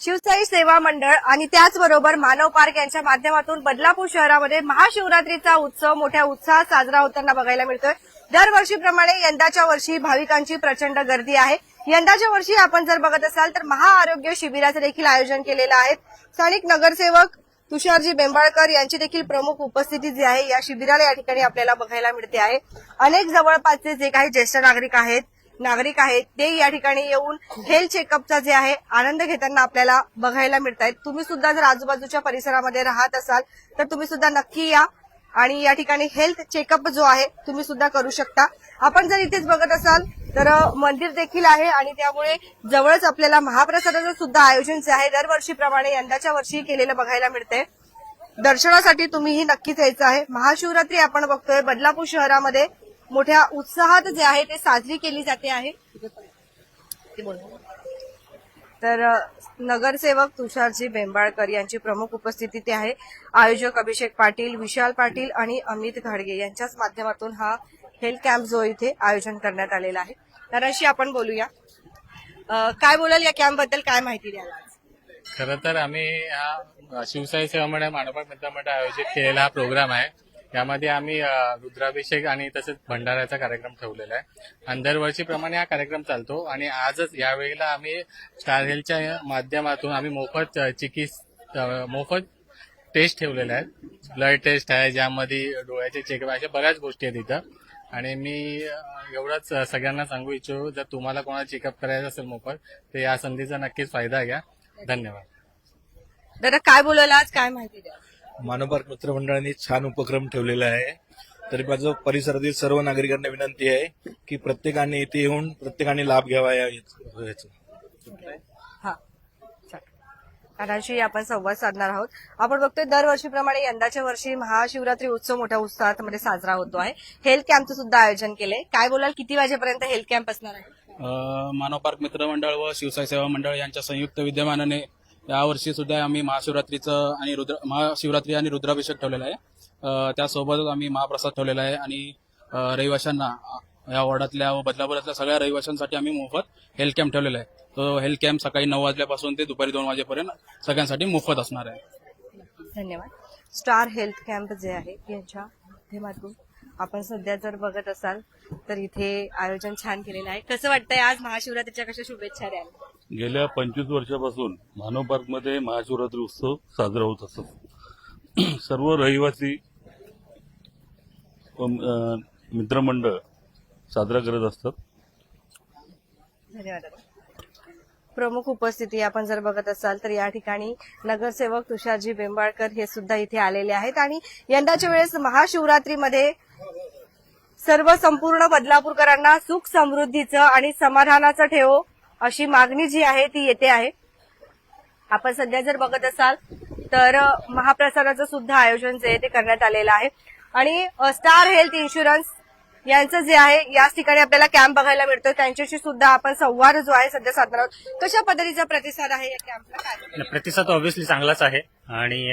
शिवसाई सेवा मंडळ आणि त्याचबरोबर मानव पार्क यांच्या माध्यमातून बदलापूर शहरामध्ये महाशिवरात्रीचा उत्सव मोठ्या उत्साहात साजरा होताना बघायला मिळतोय. दरवर्षीप्रमाणे यंदाच्या वर्षी भाविकांची प्रचंड गर्दी आहे. यंदाच्या वर्षी आपण जर बघत असाल तर महाआरोग्य शिबिराचं देखील आयोजन केलेलं आहे. स्थानिक नगरसेवक तुषारजी बेंबाळकर यांची देखील प्रमुख उपस्थिती जी आहे या शिबिराला या ठिकाणी आपल्याला बघायला मिळते आहे. अनेक जवळपासचे जे काही ज्येष्ठ नागरिक आहेत नागरिक आहेत ते या ठिकाणी येऊन हेल्थ चेकअपचा जे आहे आनंद घेताना आपल्याला बघायला मिळत आहेत तुम्ही सुद्धा जर आजूबाजूच्या परिसरामध्ये राहत असाल तर तुम्ही सुद्धा नक्की या. आणि या ठिकाणी हेल्थ चेकअप जो आहे तुम्ही सुद्धा करू शकता. आपण जर इथेच बघत असाल तर मंदिर देखील आहे आणि त्यामुळे जवळच आपल्याला महाप्रसादाचं सुद्धा आयोजन जे आहे दरवर्षीप्रमाणे यंदाच्या वर्षी केलेलं बघायला मिळतंय. दर्शनासाठी तुम्हीही नक्कीच यायचं आहे. महाशिवरात्री आपण बघतोय बदलापूर शहरामध्ये. मोठ्या उत्साहात जे आहे ते साजरी केली जाते आहे. तर नगरसेवक तुषारजी बेंबाळकर यांची प्रमुख उपस्थिती ते आहे. आयोजक अभिषेक पाटील विशाल पाटील आणि अमित घाडगे यांच्याच माध्यमातून हा हेल्थ कॅम्प जो इथे आयोजन करण्यात आलेला आहे. तर अशी आपण बोलूया. काय बोलाल या कॅम्पबद्दल? काय माहिती द्याल खर तर आम्ही हा शिवसाई सेवा मंडळ मानवपाक मित्रमंडळ आयोजित केलेला हा प्रोग्राम आहे. यामध्ये आम्ही रुद्राभिषेक आणि तसेच भंडाऱ्याचा कार्यक्रम ठेवलेला आहे. आणि दरवर्षीप्रमाणे हा कार्यक्रम चालतो आणि आजच यावेळेला आम्ही स्टार हेल्थच्या माध्यमातून आम्ही मोफत चिकित्स मोफत टेस्ट ठेवलेल्या आहेत. ब्लड टेस्ट आहे ज्यामध्ये डोळ्याचे चेकअप अशा बऱ्याच गोष्टी आहेत इथं. आणि मी एवढंच सगळ्यांना सांगू इच्छितो जर तुम्हाला कोणाला चेकअप करायचं असेल मोफत तर या संधीचा नक्कीच फायदा घ्या. धन्यवाद. दादा काय बोलायला आज? काय माहिती द्या. मानवपार्क मित्रमंडळाने छान उपक्रम ठेवलेला आहे. तरी माझं परिसरातील सर्व नागरिकांना विनंती आहे की प्रत्येकाने इथे येऊन प्रत्येकाने लाभ घ्यावा या याचा हा. आपण संवाद साधणार आहोत. आपण बघतोय दरवर्षीप्रमाणे यंदाच्या वर्षी महाशिवरात्री उत्सव मोठ्या उत्साहात मध्ये साजरा होतो आहे. हेल्थ कॅम्पचं सुद्धा आयोजन केलंय. काय बोलाल? किती वाजेपर्यंत हेल्थ कॅम्प असणार आहे? मानव पार्क मित्र मंडळ व शिवसाई सेवा मंडळ यांच्या संयुक्त विद्यमानाने यावर्षी सुद्धा आम्ही महाशिवरात्रीचं आणि रुद्र महाशिवरात्री आणि रुद्राभिषेक ठेवलेला आहे. त्यासोबतच आम्ही महाप्रसाद ठेवलेला आहे आणि रहिवाशांना या वॉर्डातल्या व बदलापुरातल्या सगळ्या रहिवाशांसाठी आम्ही मोफत हेल्थ कॅम्प ठेवलेला आहे. तो हेल्थ कॅम्प सकाळी नऊ वाजल्यापासून ते दुपारी दोन वाजेपर्यंत सगळ्यांसाठी मोफत असणार आहे. धन्यवाद. स्टार हेल्थ कॅम्प जे आहे यांच्या माध्यमातून आपण सध्या जर बघत असाल तर इथे आयोजन छान केलेलं आहे. कसं वाटतंय आज महाशिवरात्रीच्या कशा शुभेच्छा द्याल? गेल्या पंचवीस वर्षापासून मानव पार्कमध्ये महाशिवरात्री उत्सव साजरा होत असतो. सर्व रहिवासी व, मित्रमंडळ साजरा करत असतात. प्रमुख उपस्थिती आपण जर बघत असाल तर या ठिकाणी नगरसेवक तुषारजी बेंबाळकर हे सुद्धा इथे आलेले आहेत. आणि यंदाच्या वेळेस महाशिवरात्रीमध्ये सर्व संपूर्ण बदलापूरकरांना सुख समृद्धीचं आणि समाधानाचं ठेव अशी मागणी जी आहे ती येते आहे. आपण सध्या जर बघत असाल तर महाप्रसादाचं सुद्धा आयोजन जे आहे ते करण्यात आलेलं आहे. आणि स्टार हेल्थ इन्शुरन्स यांचं जे आहे याच ठिकाणी आपल्याला कॅम्प बघायला मिळतो त्यांच्याशी सुद्धा आपण संवाद जो आहे सध्या साधणार आहोत. कशा पद्धतीचा प्रतिसाद आहे या कॅम्पला? प्रतिसाद ऑब्व्हियसली चांगलाच आहे. आणि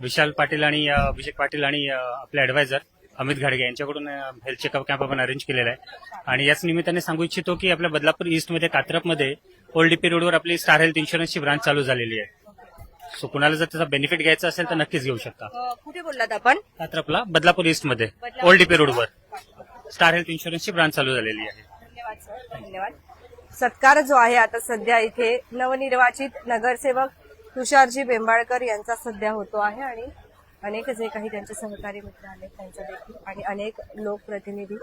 विशाल पाटील आणि अभिषेक पाटील आणि आपले ऍडवायझर अमित घाडगे यांच्याकडून हेल्थ चेकअप कॅम्प आपण अरेंज केलेला आहे. आणि याच निमित्ताने सांगू इच्छितो की आपल्या बदलापूर ईस्टमध्ये कात्रपमध्ये ओल्ड डीपी रोडवर आपली स्टार हेल्थ इन्शुरन्सची ब्रांच चालू झालेली आहे. सो कुणाला जर त्याचा बेनिफिट घ्यायचा असेल तर नक्कीच घेऊ शकता. कुठे बोललात आपण? कात्रपला बदलापूर ईस्टमध्ये ओल्ड डीपी रोडवर स्टार हेल्थ इन्शुरन्सची ब्रांच चालू झालेली आहे. धन्यवाद सर धन्यवाद. सत्कार जो आहे आता सध्या इथे नवनिर्वाचित नगरसेवक तुषारजी बेंबाळकर यांचा सध्या होतो आहे आणि अनेक जे काही त्यांचे सहकारी मित्र आहेत त्यांच्या देखील आणि अनेक लोकप्रतिनिधी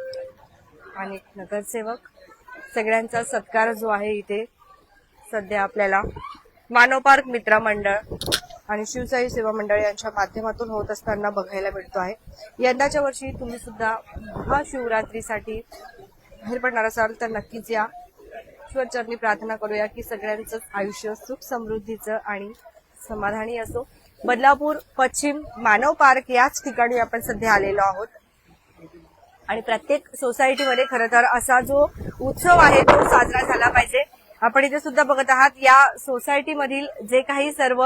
अनेक नगरसेवक सगळ्यांचा सत्कार जो आहे इथे सध्या आपल्याला मानव पार्क मित्र मंडळ आणि शिवसाई सेवा मंडळ यांच्या माध्यमातून होत असताना बघायला मिळतो आहे. यंदाच्या वर्षी तुम्ही सुद्धा महाशिवरात्रीसाठी बाहेर पडणार असाल तर नक्कीच या. ईश्वरचरणी प्रार्थना करूया की सगळ्यांचं आयुष्य सुख समृद्धीचं आणि समाधानी असो. बदलापूर पश्चिम मानव पार्क याच ठिकाणी आपण सध्या आलेलो आहोत. आणि प्रत्येक सोसायटीमध्ये खरं तर असा जो उत्सव आहे तो साजरा झाला पाहिजे. आपण इथे सुद्धा बघत आहात या सोसायटीमधील जे काही सर्व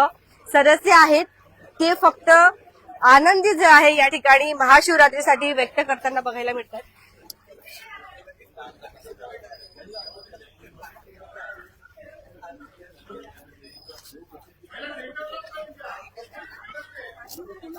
सदस्य आहेत ते फक्त आनंदी जे आहे या ठिकाणी महाशिवरात्रीसाठी व्यक्त करताना बघायला मिळतात.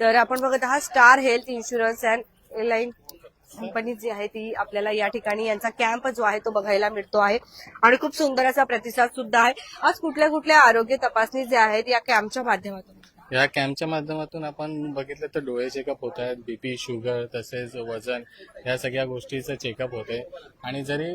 तर आपण बघत आहात star health insurance and airline company जी आहे ती आपल्याला या ठिकाणी यांचा कॅम्प जो आहे तो बघायला मिळतो आहे. आणि खूप सुंदर असा प्रतिसाद सुद्धा आहे. आज कुठल्या कुठल्या आरोग्य तपासणी जे आहेत या कॅम्पच्या माध्यमातून? या कॅम्पच्या माध्यमातून आपण बघितलं तर डोळे चेकअप होत आहेत बीपी शुगर तसेच वजन या सगळ्या गोष्टीचं चेकअप होते आणि जरी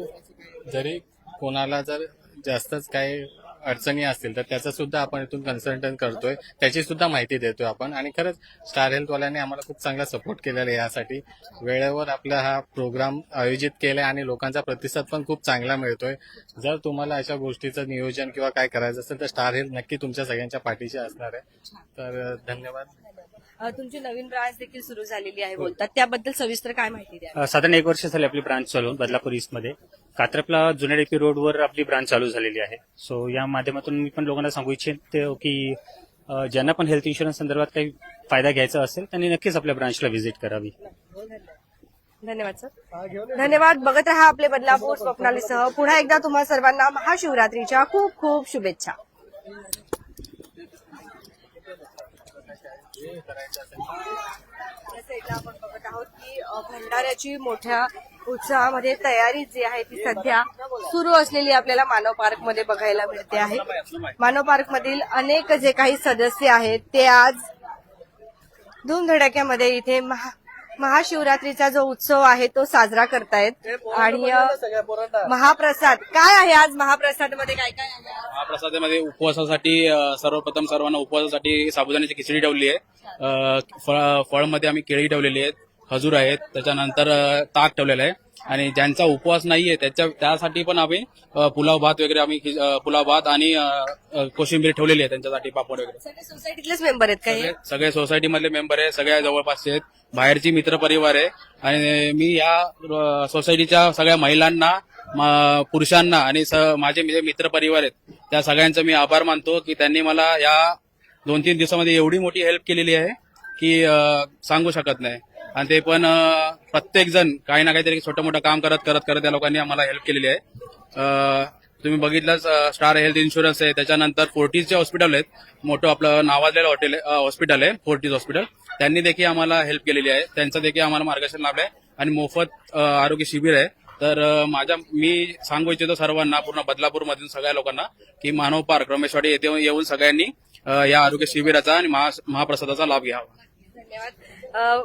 जरी कोणाला जर जास्तच काही अडचणी असतील तर त्याचं सुद्धा आपण इथून कन्सल्टंट करतोय. त्याची सुद्धा माहिती देतोय आपण. आणि खरंच स्टार हेल्थवाल्यांनी आम्हाला खूप चांगला सपोर्ट केलेला आहे यासाठी. वेळेवर आपला हा प्रोग्राम आयोजित केलाय आणि लोकांचा प्रतिसाद पण खूप चांगला मिळतोय. जर तुम्हाला अशा गोष्टीचं नियोजन किंवा काय करायचं असेल तर स्टार हेल्थ नक्की तुमच्या सगळ्यांच्या पाठीशी असणार आहे. तर धन्यवाद. तुमची नवीन ब्रांच देखील सुरू झालेली आहे बोलतात. त्याबद्दल सविस्तर काय माहिती द्या साधारण एक वर्ष झाली आपली ब्रांच चालू बदलापूर ईस्टमध्ये. कात्रपला जुन्या डेपी रोडवर आपली ब्रांच चालू झालेली आहे. सो या माध्यमातून मी पण लोकांना सांगू इच्छितो की ज्यांना पण हेल्थ इन्शुरन्स संदर्भात काही फायदा घ्यायचा असेल त्यांनी नक्कीच आपल्या ब्रांचला व्हिजिट करावी. धन्यवाद सर. धन्यवाद. बघत रहा आपले बदलापूर स्वप्नालीसह. पुन्हा एकदा तुम्हा सर्वांना महाशिवरात्रीच्या खूप खूप शुभेच्छा या साईडला आपण बघत आहोत की भंडाऱ्याची मोठ्या उत्साहामध्ये तयारी जी आहे ती सध्या सुरू असलेली आपल्याला मानव पार्कमध्ये बघायला मिळते आहे. मानव पार्क मधील अनेक जे काही सदस्य आहेत ते आज धूमधडाक्यामध्ये इथे महा महाशिवरात्रीचा जो उत्सव आहे तो साजरा करतायत. आणि महाप्रसाद. काय आहे आज महाप्रसादमध्ये काय काय आहे महाप्रसादामध्ये उपवासासाठी सर्वप्रथम सर्वांना उपवासासाठी साबुदाण्याची खिचडी ठेवली आहे. फळमध्ये आम्ही केळी ठेवलेली आहेत. खजूर आहेत त्याच्यानंतर ताक ठेवलेलं आहे. आणि ज्यांचा उपवास नाहीये त्याच्या त्यासाठी पण आम्ही पुलाव भात वगैरे आम्ही पुलाव भात आणि कोशिंबीर ठेवलेली आहे त्यांच्यासाठी पापड वगैरे. सगळे सोसायटीतलेच मेंबर आहेत काही सगळे- सोसायटी मधले मेंबर आहे सगळ्या जवळपासचे आहेत. बाहेरची मित्र परिवार आहे. आणि मी या सोसायटीच्या सगळ्या महिलांना पुरुषांना आणि माझे जे मित्र परिवार आहेत त्या सगळ्यांचा मी आभार मानतो की त्यांनी मला या दोन तीन दिवसामध्ये एवढी मोठी हेल्प केलेली आहे की सांगू शकत नाही. आणि ते पण प्रत्येक जण काही ना काहीतरी छोटं मोठं काम करत करत करत त्या लोकांनी आम्हाला हेल्प केलेली आहे. तुम्ही बघितलंच स्टार हेल्थ इन्शुरन्स आहे. त्याच्यानंतर फोर्टीजचे हॉस्पिटल आहेत. मोठं आपलं नावाजलेलं हॉटेल हॉस्पिटल आहे फोर्टीज हॉस्पिटल त्यांनी देखील आम्हाला हेल्प केलेली आहे. त्यांचं देखील आम्हाला मार्गदर्शन लाभलं आहे आणि मोफत आरोग्य शिबिर आहे. तर माझ्या मी सांगू इच्छितो सर्वांना पूर्ण बदलापूरमधील सगळ्या लोकांना की मानव पार्क रमेशवाडी येथे येऊन सगळ्यांनी या आरोग्य शिबिराचा आणि महा- महाप्रसादाचा लाभ घ्यावा. धन्यवाद.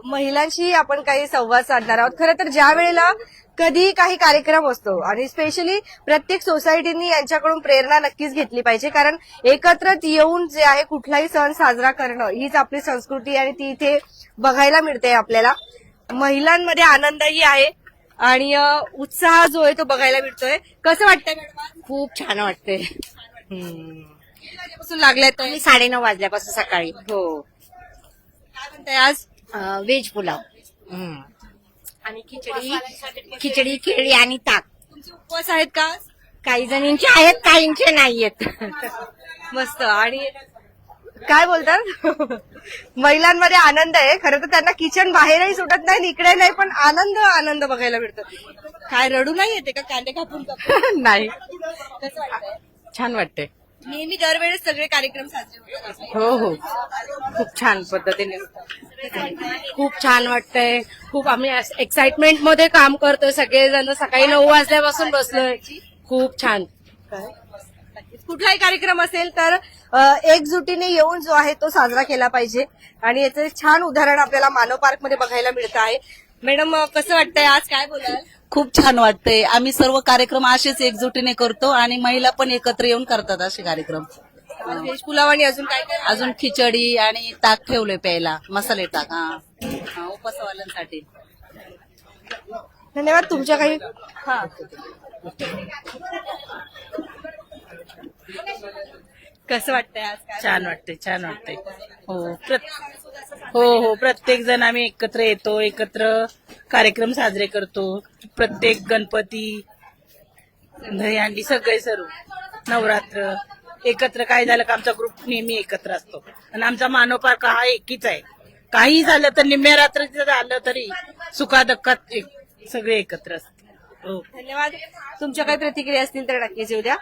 महिलांशी आपण काही संवाद साधणार आहोत. खरं तर ज्या वेळेला कधी काही कार्यक्रम असतो आणि स्पेशली प्रत्येक सोसायटीनी यांच्याकडून प्रेरणा नक्कीच घेतली पाहिजे. कारण एकत्र येऊन जे आहे कुठलाही सण साजरा करणं हीच आपली संस्कृती आणि ती इथे बघायला मिळते आपल्याला. महिलांमध्ये आनंदही आहे आणि उत्साह जो आहे तो बघायला मिळतोय. कसं वाटतंय मॅडम? खूप छान वाटते किती वाजेपासून लागलाय तर? मी साडेनऊ वाजल्यापासून सकाळी. हो. काय म्हणताय आज? व्हेज पुलाव. हम्म. आणि खिचडी खिचडी केळी आणि ताक. तुमचे उपवास आहेत का? काही जणींचे आहेत काहींचे नाहीयेत. मस्त. आणि काय बोलतात? महिलांमध्ये आनंद आहे. खरं तर त्यांना किचन बाहेरही सुटत नाही आणि इकडे नाही पण आनंद आनंद बघायला मिळतो. काय रडू नाही येते का? कांदे कापून कापून नाही. कसं वाटतंय? छान वाटते नेहमी दरवेळेस सगळे कार्यक्रम साजरे होतात. हो हो. खूप छान पद्धतीने. खूप छान वाटतंय. खूप आम्ही एक्साइटमेंटमध्ये काम करतोय सगळेजण. सकाळी नऊ वाजल्यापासून बसलोय. खूप छान. कुठलाही कार्यक्रम असेल तर एकजुटीने येऊन जो आहे तो साजरा केला पाहिजे. आणि याचं एक छान उदाहरण आपल्याला मानव पार्कमध्ये बघायला मिळतं आहे. मॅडम कसं वाटतंय आज? काय बोलाल? खूप छान वाटतंय. आम्ही सर्व कार्यक्रम असेच एकजुटीने करतो आणि महिला पण एकत्र येऊन करतात असे कार्यक्रम. व्हेज पुलाव आणि अजून काय काय अजून खिचडी आणि ताक ठेवले प्यायला. मसाले ताक हा. हा, उपवासवाल्यांसाठी धन्यवाद तुमच्या काही हा. कसं वाटतंय आज काय? छान वाटते छान वाटते हो प्रत- हो हो प्रत्येक जण आम्ही एकत्र येतो एकत्र कार्यक्रम साजरे करतो. प्रत्येक गणपती दहीहंडी सगळे सर्व नवरात्र एकत्र काय झालं का आमचा ग्रुप नेहमी एकत्र असतो. आणि आमचा मानव पार्क हा एकीच आहे. काही झालं तर निम्म्या रात्री झालं तरी सुखादुःखात एक- सगळे एकत्र असतात. हो. धन्यवाद. तुमच्या काही प्रतिक्रिया असतील तर नक्कीच येऊ द्या.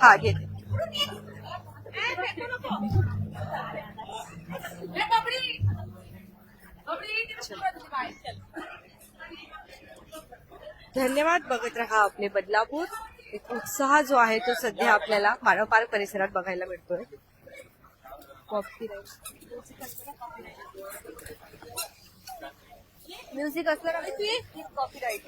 हा घेते धन्यवाद बघत रहा आपले बदलापूर. एक उत्साह जो आहे तो सध्या आपल्याला मानव पार्क परिसरात बघायला मिळतोय. म्युझिक असलं ना कॉपी राईट